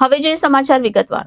હવે જે સમાચાર વિગતવાર.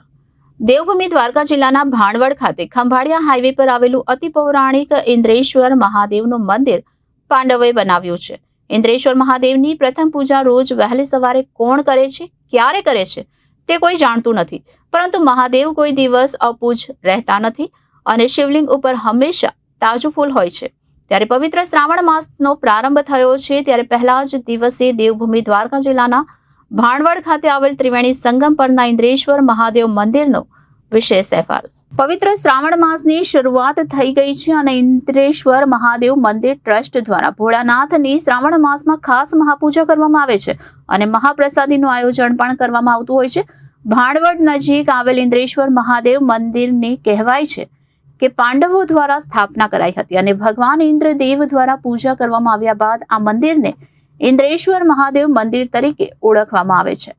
દેવભૂમિ દ્વારકા જિલ્લાના ભાણવડ ખાતે ખંભાળિયા હાઈવે પર આવેલું અતિ પૌરાણિક ઇન્દ્રેશ્વર મહાદેવનું મંદિર પાંડવોએ બનાવ્યું છે. ઇન્દ્રેશ્વર મહાદેવની પ્રથમ પૂજા રોજ વહેલી સવારે કોણ કરે છે? ક્યારે કરે છે? તે કોઈ જાણતું નથી. પરંતુ મહાદેવ કોઈ દિવસ અપૂજ રહેતા નથી અને શિવલિંગ ઉપર હંમેશા તાજું ફૂલ હોય છે. ત્યારે પવિત્ર શ્રાવણ માસનો પ્રારંભ થયો છે ત્યારે પહેલા જ દિવસે દેવભૂમિ દ્વારકા જિલ્લાના ભાણવડ ખાતે આવેલ ત્રિવેણી સંગમ પરના ઇન્દ્રેશ્વર મહાદેવ મંદિરનો વિશેષ અહેવાલ. પવિત્ર શ્રાવણ માસની શરૂઆત થઈ ગઈ છે અને ઇન્દ્રેશ્વર મહાદેવ મંદિર ટ્રસ્ટ દ્વારા ભોળાનાથની શ્રાવણ માસમાં ખાસ મહાપૂજા કરવામાં આવે છે અને મહાપ્રસાદીનું આયોજન પણ કરવામાં આવતું હોય છે. ભાણવડ નજીક આવેલ ઇન્દ્રેશ્વર મહાદેવ મંદિરની કહેવાય છે કે પાંડવો દ્વારા સ્થાપના કરાઈ હતી અને ભગવાન ઇન્દ્રદેવ દ્વારા પૂજા કરવામાં આવ્યા બાદ આ મંદિરને ઇન્દ્રેશ્વર મહાદેવ મંદિર તરીકે ઓળખવામાં આવે છે.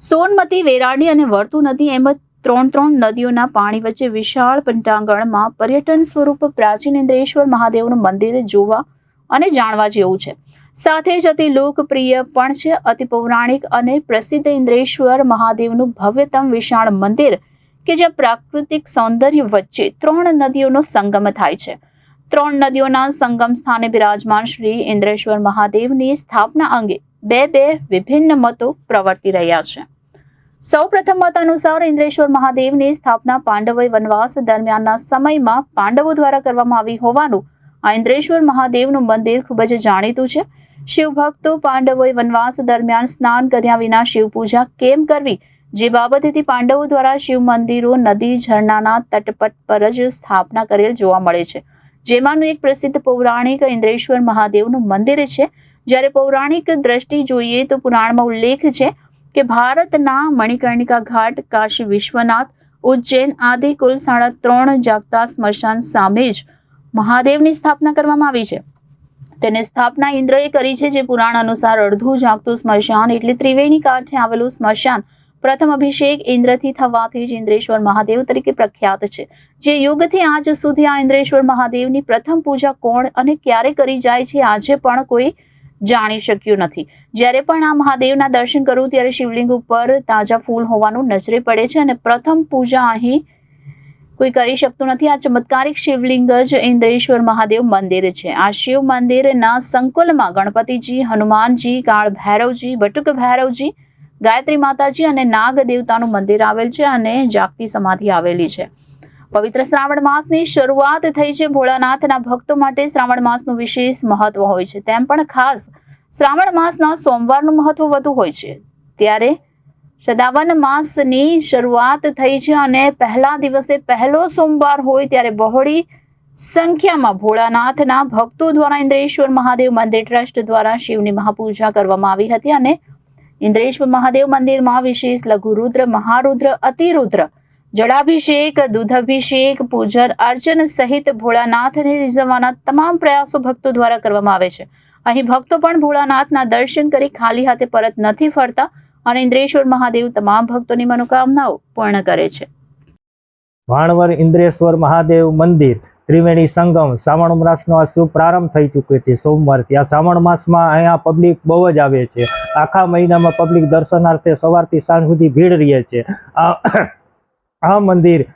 સોનમતી વેરાડી અને વર્તુ નદી એમ ત્રણ ત્રણ નદીઓના પાણી વચ્ચે વિશાળ પંટાંગણમાં પર્યટન સ્વરૂપ પ્રાચીન ઇન્દ્રેશ્વર મહાદેવનું મંદિર જોવા અને જાણવા જેવું છે. સાથે જ અતિ લોકપ્રિય પણ છે અતિ પૌરાણિક અને પ્રસિદ્ધ ઇન્દ્રેશ્વર મહાદેવનું ભવ્યતમ વિશાળ મંદિર કે જ્યાં પ્રાકૃતિક સૌંદર્ય વચ્ચે ત્રણ નદીઓનો સંગમ થાય છે. ત્રણ નદીઓના સંગમ સ્થાને બિરાજમાન શ્રી ઇન્દ્રેશ્વર મહાદેવની સ્થાપના અંગે બે બે વિભિન્ન મતો પ્રવર્તી રહ્યા છે. સૌ પ્રથમ મત અનુસાર ઇન્દ્રેશ્વર મહાદેવની સ્થાપના પાંડવોએ વનવાસ દરમિયાનના સમયમાં પાંડવો દ્વારા કરવામાં આવી હોવાનું આ ઇન્દ્રેશ્વર મહાદેવનું મંદિર ખૂબ જ જાણીતું છે. શિવભક્તો પાંડવોએ વનવાસ દરમિયાન સ્નાન કર્યા વિના શિવ પૂજા કેમ કરવી જે બાબતેથી પાંડવો દ્વારા શિવ મંદિરો, નદી, ઝરણાના તટપટ પર જ સ્થાપના કરેલ જોવા મળે છે. જેમાંનું એક પ્રસિદ્ધ પૌરાણિક ઇન્દ્રેશ્વર મહાદેવનું મંદિર છે. જ્યારે પૌરાણિક દ્રષ્ટિ જોઈએ તો પુરાણમાં ઉલ્લેખ છે કે ભારતના મણિકર્ણિકા ઘાટ, કાશી વિશ્વનાથ, ઉજ્જૈન આદિ કુલ સાડા ત્રણ જાગતા સ્મશાન સામે જ મહાદેવની સ્થાપના કરવામાં આવી છે. તેને સ્થાપના ઇન્દ્રએ કરી છે જે પુરાણ અનુસાર અડધું જાગતું સ્મશાન એટલે ત્રિવેણી કાંઠે આવેલું સ્મશાન પ્રથમ અભિષેક ઇન્દ્રથી થવાથી જ ઇન્દ્રેશ્વર મહાદેવ તરીકે પ્રખ્યાત છે. જે યુગથી આજ સુધી આ ઇન્દ્રેશ્વર મહાદેવની પ્રથમ પૂજા કોણ અને ક્યારે કરી જાય છે, આજે પણ કોઈ જાણી શક્યું નથી. જ્યારે પણ આ મહાદેવના દર્શન કરું ત્યારે શિવલિંગ ઉપર તાજા ફૂલ હોવાનું નજરે પડે છે અને પ્રથમ પૂજા અહીં કોઈ કરી શકતું નથી. આ ચમત્કારિક શિવલિંગ જ ઇન્દ્રેશ્વર મહાદેવ મંદિર છે. આ શિવ મંદિરના સંકુલમાં ગણપતિજી, હનુમાનજી કાળ ભૈરવજી બટુક ભૈરવજી ગાયત્રી માતાજી અને નાગ દેવતાનું મંદિર આવેલ છે અને જાગતી સમાધિ આવેલી છે. પવિત્ર શ્રાવણ માસની શરૂઆત થઈ છે. ભોળાનાથના ભક્તો માટે શ્રાવણ માસનું વિશેષ મહત્વ હોય છે. તેમ પણ ખાસ શ્રાવણ માસના સોમવારનું મહત્વ વધુ હોય છે. ત્યારે સદાવન માસની શરૂઆત થઈ છે અને પહેલા દિવસે પહેલો સોમવાર હોય ત્યારે બહોળી સંખ્યામાં ભોળાનાથના ભક્તો દ્વારા ઇન્દ્રેશ્વર મહાદેવ મંદિર ટ્રસ્ટ દ્વારા શિવની મહાપૂજા કરવામાં આવી હતી અને ઇન્દ્રેશ્વર મહાદેવ મંદિરમાં વિશેષ લઘુરુદ્ર મહારુદ્ર, અતિરુદ્ર, જળાભિષેક, દૂધાભિષેક, પૂજન, અર્ચન સહિત ભોળાનાથને રીઝવવાના તમામ પ્રયાસો ભક્તો દ્વારા કરવામાં આવે છે. અહીં ભક્તો પણ ભોળાનાથના દર્શન કરી ખાલી હાથે પરત નથી ફરતા અને ઇન્દ્રેશ્વર મહાદેવ તમામ ભક્તોની મનોકામનાઓ પૂર્ણ કરે છે. ભાણવર ઇન્દ્રેશ્વર મહાદેવ મંદિર, ત્રિવેણી સંગમ, શ્રાવણ માસનો આ શુભ પ્રારંભ થઈ ચૂક્યો છે સોમવારથી આ શ્રાવણ માસમાં અહીંયા પબ્લિક બહુ જ આવે છે. આખા મહિનામાં પબ્લિક દર્શનાર્થે સવારથી સાંજ સુધી ભીડ રહે છે. આ આ મંદિર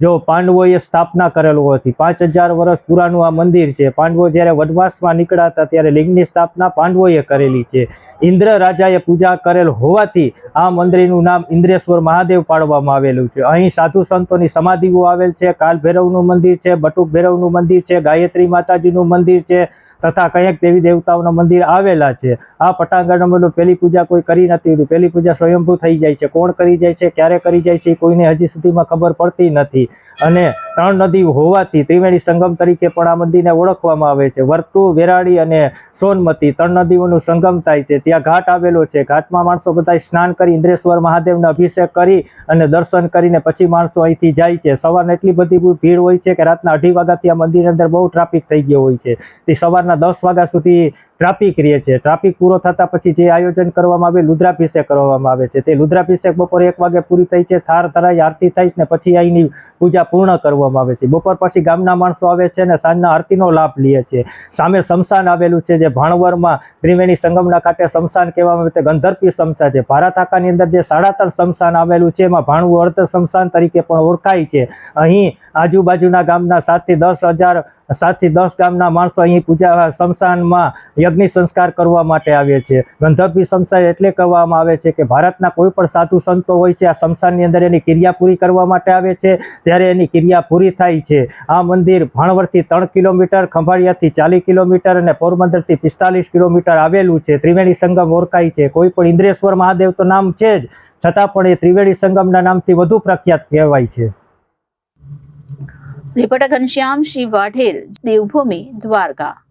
જો પાંડવોએ સ્થાપના કરેલું હતી. પાંચ હજાર વર્ષ પુરાનું આ મંદિર છે. પાંડવો જ્યારે વનવાસમાં નીકળ્યા હતા ત્યારે લિંગની સ્થાપના પાંડવોએ કરેલી છે. ઇન્દ્ર રાજાએ પૂજા કરેલ હોવાથી આ મંદિરનું નામ ઇન્દ્રેશ્વર મહાદેવ પાડવામાં આવેલું છે. અહીં સાધુ સંતોની સમાધિઓ આવેલ છે. કાલ ભૈરવનું મંદિર છે, બટુક ભૈરવનું મંદિર છે, ગાયત્રી માતાજીનું મંદિર છે તથા કંઈક દેવી દેવતાઓના મંદિર આવેલા છે. આ પટાંગણમાં પહેલી પૂજા કોઈ કરી નથી પહેલી પૂજા સ્વયંભૂ થઈ જાય છે. કોણ કરી જાય છે? ક્યારે કરી જાય છે? કોઈને હજી સુધીમાં ખબર પડતી નથી. અને ત્રણ નદી હોવાથી ત્રિવેણી સંગમ તરીકે પણ આ મંદિરને ઓળખવામાં આવે છે. વર્તુ, વેરાળી અને સોનમતી ત્રણ નદીઓનું સંગમ થાય છે. ત્યાં ઘાટ આવેલો છે. ઘાટમાં માણસો બધા સ્નાન કરી, ઇન્દ્રેશ્વર મહાદેવનો અભિષેક કરી અને દર્શન કરીને પછી માણસો અહીંથી જાય છે. સવારના એટલી બધી ભીડ હોય છે કે રાતના અઢી વાગ્યાથી આ મંદિરની અંદર બહુ ટ્રાફિક થઈ ગયો હોય છે. તે સવારના દસ વાગ્યા સુધી ટ્રાફિક રહે છે. ટ્રાફિક પૂરો થતા પછી જે આયોજન કરવામાં આવે, રુદ્રાભિષેક કરવામાં આવે છે. તે રુદ્રાભિષેક બપોરે એક વાગે પૂરી થઈ છે. થાર ધરાઈ, આરતી થાય છે ને પછી અહીંની પૂજા પૂર્ણ કરવામાં કરવામાં આવે છે. બપોર પછી ગામના માણસો આવે છે અને સાંજના આરતીનો લાભ લે છે. સામે શમશાન આવેલું છે જે ભાણવરમાં ત્રિવેણી સંગમના કાંઠે શમશાન કહેવામાં આવે તે ગંધર્પી શમશાન છે. ભારત આખાની અંદર જે સાડા ત્રણ આવેલું છે, એમાં ભાણવું અર્ધ શમશાન તરીકે પણ ઓળખાય છે. અહીં આજુબાજુના ગામના સાતથી દસ હજાર સાતથી દસ ગામના માણસો અહીં પૂજા, શમશાનમાં યજ્ઞ સંસ્કાર કરવા માટે આવે છે. ગંધર્પી શમશાન એટલે કહેવામાં આવે છે કે ભારતના કોઈ પણ સાધુ સંતો હોય છે, આ શમશાનની અંદર એની ક્રિયા પૂરી કરવા માટે આવે છે. ત્યારે એની ક્રિયા પૂરી થાય છે. આ મંદિર ભાણવરથી ત્રણ કિલોમીટર, ખંભાળિયાથી ચાલીસ કિલોમીટર અને પોરબંદરથી પિસ્તાલીસ કિલોમીટર આવેલું છે. ત્રિવેણી સંગમ ઓળખાય છે. કોઈ પણ ઇન્દ્રેશ્વર મહાદેવ તો નામ છે જ. છતાં પણ એ ત્રિવેણી સંગમના નામથી વધુ પ્રખ્યાત કહેવાય છે. રિપોર્ટર ઘનશ્યામ શ્રી વાઢેર, દેવભૂમિ, દ્વારકા.